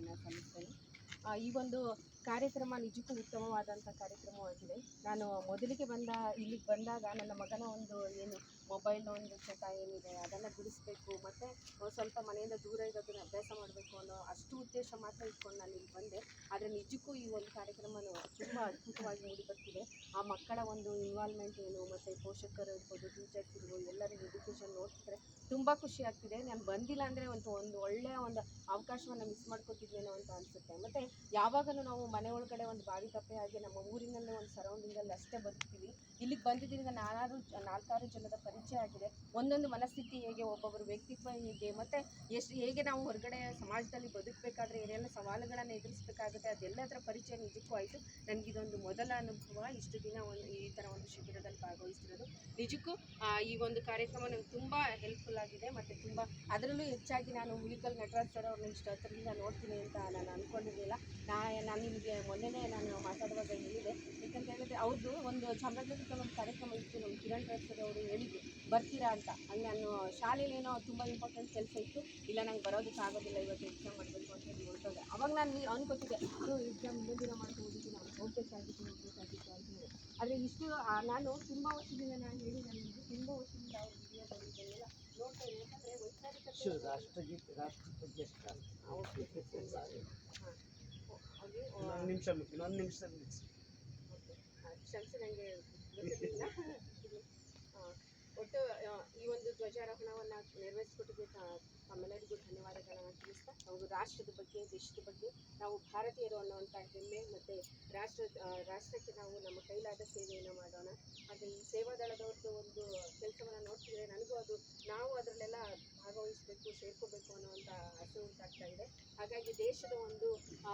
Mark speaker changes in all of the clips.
Speaker 1: ಧನ್ಯವಾದಗಳನ್ನು ಸಲ್ಲಿಸ್ತೇನೆ ಆ, ಈ ಒಂದು ಕಾರ್ಯಕ್ರಮ ನಿಜಕ್ಕೂ ಉತ್ತಮವಾದಂಥ ಕಾರ್ಯಕ್ರಮವಾಗಿದೆ. ನಾನು ಮೊದಲಿಗೆ ಬಂದ, ಇಲ್ಲಿಗೆ ಬಂದಾಗ ನನ್ನ ಮಗನ ಒಂದು ಏನು ಮೊಬೈಲ್ ಒಂದು ಚಟ ಏನಿದೆ, ಅದನ್ನು ಬಿಡಿಸ್ಬೇಕು ಮತ್ತು ಸ್ವಲ್ಪ ಮನೆಯಿಂದ ದೂರ ಇರೋದನ್ನ ಅಭ್ಯಾಸ ಮಾಡಬೇಕು ಅನ್ನೋ ಅಷ್ಟು ಉದ್ದೇಶ ಮಾತ್ರ ಇಟ್ಕೊಂಡು ನಾನು ಇಲ್ಲಿ ಬಂದೆ. ಆದರೆ ನಿಜಕ್ಕೂ ಈ ಒಂದು ಕಾರ್ಯಕ್ರಮನು ತುಂಬ ಅದ್ಭುತವಾಗಿ ಮೂಡಿ ಬರ್ತಿದೆ ಆ ಮಕ್ಕಳ ಒಂದು ಇನ್ವಾಲ್ವ್ಮೆಂಟ್ ಏನು, ಮತ್ತು ಪೋಷಕರು ಇರ್ಬೋದು ಟೀಚರ್ಸ್ ಇರ್ಬೋದು ಎಲ್ಲರಿಗೂ ಎಜುಕೇಷನ್ ನೋಡ್ತಿದ್ರೆ ತುಂಬ ಖುಷಿ ಆಗ್ತಿದೆ. ನಾನು ಬಂದಿಲ್ಲ ಅಂದರೆ ಒಂದು ಒಂದು ಒಳ್ಳೆಯ ಒಂದು ಅವಕಾಶವನ್ನು ಮಿಸ್ ಮಾಡ್ಕೊತಿದ್ವೇನೋ ಅಂತ ಅನಿಸುತ್ತೆ. ಮತ್ತು ಯಾವಾಗಲೂ ನಾವು ಮನೆ ಒಳಗಡೆ ಒಂದು ಬಾವಿ ಕಪ್ಪೆ ಹಾಗೆ ನಮ್ಮ ಊರಿನಲ್ಲೇ ಒಂದು ಸರೌಂಡಿಂಗಲ್ಲಿ ಅಷ್ಟೇ ಬದುಕ್ತೀವಿ. ಇಲ್ಲಿಗೆ ಬಂದಿದ್ದರಿಂದ ನಾನಾರು ನಾಲ್ಕಾರು ಜನದ ಪರಿಚಯ ಆಗಿದೆ. ಒಂದೊಂದು ಮನಸ್ಥಿತಿ ಹೇಗೆ, ಒಬ್ಬೊಬ್ಬರ ವ್ಯಕ್ತಿತ್ವ ಹೇಗೆ, ಮತ್ತು ಎಷ್ಟು, ಹೇಗೆ ನಾವು ಹೊರಗಡೆ ಸಮಾಜದಲ್ಲಿ ಬದುಕಬೇಕಾದ್ರೆ ಏನೆಲ್ಲ ಸವಾಲುಗಳನ್ನು ಎದುರಿಸಬೇಕಾಗುತ್ತೆ, ಅದೆಲ್ಲದರ ಪರಿಚಯ ನಿಜಕ್ಕೂ ಆಯಿತು. ನನಗಿದೊಂದು ಮೊದಲ ಅನುಭವ. ಇಷ್ಟು ದಿನ ಒಂದು, ಈ ಥರ ಒಂದು ಶಿಬಿರದಲ್ಲಿ ಭಾಗವಹಿಸಿರೋದು ನಿಜಕ್ಕೂ ಈ ಒಂದು ಕಾರ್ಯಕ್ರಮ ನನಗೆ ತುಂಬ ಹೆಲ್ಪ್ಫುಲ್ ಆಗಿದೆ. ಮತ್ತು ತುಂಬ, ಅದರಲ್ಲೂ ಹೆಚ್ಚಾಗಿ ನಾನು ಮುಲಿಕಲ್ ನಟರಾಜ್ ಸರ್ ಅವ್ರನ್ನ ಇಷ್ಟು ಹತ್ರದಿಂದ ನೋಡ್ತೀನಿ ಅಂತ ನಾನು ಅಂದ್ಕೊಂಡಿರಲಿಲ್ಲ ನಾ ನಾನು ನಿಮಗೆ ಮೊನ್ನೆನೇ ನಾನು ಮಾತಾಡುವಾಗ ಹೇಳಿದೆ. ಯಾಕಂತ ಹೇಳಿದ್ರೆ ಅವ್ರದ್ದು ಒಂದು ಚಾಮರಾಜನಗರ ಒಂದು ಕಾರ್ಯಕ್ರಮ ಇತ್ತು. ನಮ್ಮ ಕಿರಣ್ ರಾಜ್ ಸರ್ ಅವರು ಹೇಳಿದ್ರು ಬರ್ತೀರಾ ಅಂತ. ಹಂಗೆ ನಾನು ಶಾಲೆಯಲ್ಲಿ ಏನೋ ತುಂಬ ಇಂಪಾರ್ಟೆಂಟ್ ಕೆಲಸ ಇತ್ತು. ಇಲ್ಲ ನಂಗೆ ಬರೋದಕ್ಕೆ ಆಗೋದಿಲ್ಲ ಇವತ್ತು ಎಕ್ಸಾಮ್ ಮಾಡಬೇಕು ಅಂತ ಹೇಳಿ ಹೊರಟೋದೆ. ಅವಾಗ ನಾನು ಅನ್ಕೋತಿದ್ದೆ ಅದು ಎಕ್ಸಾಮ್ ಮುಂದಿನ ಮಾಡ್ಕೊಂಡಿದ್ದೀನಿ ನಾನು ಹೋಗ್ಬೇಕಾಗಿತ್ತು ಹೋಗ್ಬೇಕಾಗಿತ್ತು ಅಂತ ಹೇಳಿ. ಆದರೆ ಇಷ್ಟು ನಾನು ತುಂಬ ವರ್ಷದಿಂದ ನಾನು ಹೇಳಿ ನನಗೆ ತುಂಬ ವರ್ಷದಿಂದ ಅವ್ರ ವಿಡಿಯೋಗಳಿಗೆಲ್ಲ ನೋಡ್ತಾ ಇದ್ದೀನಿ. ಯಾಕಂದರೆ ವೈಚಾರಿಕ
Speaker 2: ರಾಷ್ಟ್ರಗೀತ ರಾಷ್ಟ್ರಪತಿ
Speaker 1: ಹಾಗೆ
Speaker 2: ಇನ್ನೊಂದು ನಿಮಿಷ ಇನ್ನೊಂದು ನಿಮಿಷದಲ್ಲಿ.
Speaker 1: ಓಕೆ. ಕ್ಷಮಿಸಿ ನನಗೆ ಗೊತ್ತಿರಲಿಲ್ಲ. ಒಟ್ಟು ಈ ಒಂದು ಧ್ವಜಾರೋಹಣವನ್ನು ನೆರವೇರಿಸಿಕೊಟ್ಟಿಗೆ ತಮ್ಮೆಲ್ಲರಿಗೂ ಧನ್ಯವಾದಗಳನ್ನು ತಿಳಿಸ್ತಾ ಅವರು ರಾಷ್ಟ್ರದ ಬಗ್ಗೆ ದೇಶದ ಬಗ್ಗೆ ನಾವು ಭಾರತೀಯರು ಅನ್ನುವಂಥ ಹೆಮ್ಮೆ ಮತ್ತು ರಾಷ್ಟ್ರ ರಾಷ್ಟ್ರಕ್ಕೆ ನಾವು ನಮ್ಮ ಕೈಲಾದ ಸೇವೆಯನ್ನು ಮಾಡೋಣ. ಹಾಗೆ ಈ ಸೇವಾದಳದವ್ರದ್ದು ಒಂದು ಕೆಲಸವನ್ನು ನೋಡ್ತಿದ್ರೆ ನನಗೂ ಅದು ನಾವು ಅದರಲ್ಲೆಲ್ಲ ಭಾಗವಹಿಸಬೇಕು ಸೇರ್ಕೋಬೇಕು ಅನ್ನುವಂಥ ಆಸೆ ಉಂಟಾಗ್ತಾ ಇದೆ ಹಾಗಾಗಿ ದೇಶದ ಒಂದು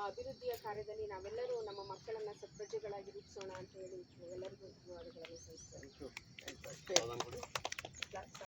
Speaker 1: ಅಭಿವೃದ್ಧಿಯ ಕಾರ್ಯದಲ್ಲಿ ನಾವೆಲ್ಲರೂ ನಮ್ಮ ಮಕ್ಕಳನ್ನು ಸತ್ಪ್ರಜೆಗಳಾಗಿ ರೂಪಿಸೋಣ ಅಂತ ಹೇಳಿ ಎಲ್ಲರಿಗೂ ಧನ್ಯವಾದಗಳನ್ನು ಸಲ್ಲಿಸ್ತೇನೆ.